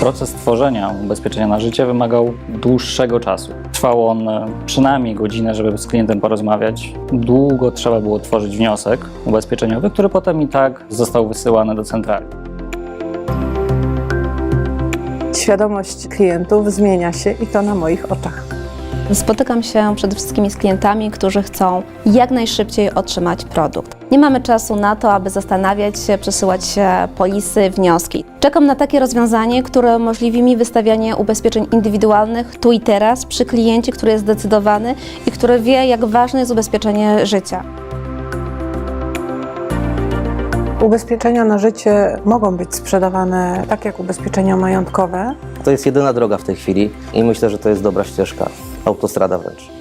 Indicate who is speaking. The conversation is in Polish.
Speaker 1: Proces tworzenia ubezpieczenia na życie wymagał dłuższego czasu. Trwał on e, przynajmniej godzinę, żeby z klientem porozmawiać. Długo trzeba było tworzyć wniosek ubezpieczeniowy, który potem i tak został wysyłany do centrali.
Speaker 2: Świadomość klientów zmienia się i to na moich oczach.
Speaker 3: Spotykam się przede wszystkim z klientami, którzy chcą jak najszybciej otrzymać produkt. Nie mamy czasu na to, aby zastanawiać się, przesyłać polisy, wnioski. Czekam na takie rozwiązanie, które umożliwi mi wystawianie ubezpieczeń indywidualnych tu i teraz przy kliencie, który jest zdecydowany i który wie, jak ważne jest ubezpieczenie życia.
Speaker 2: Ubezpieczenia na życie mogą być sprzedawane tak jak ubezpieczenia majątkowe,
Speaker 4: To jest jedyna droga w tej chwili i myślę, że to jest dobra ścieżka, autostrada wręcz.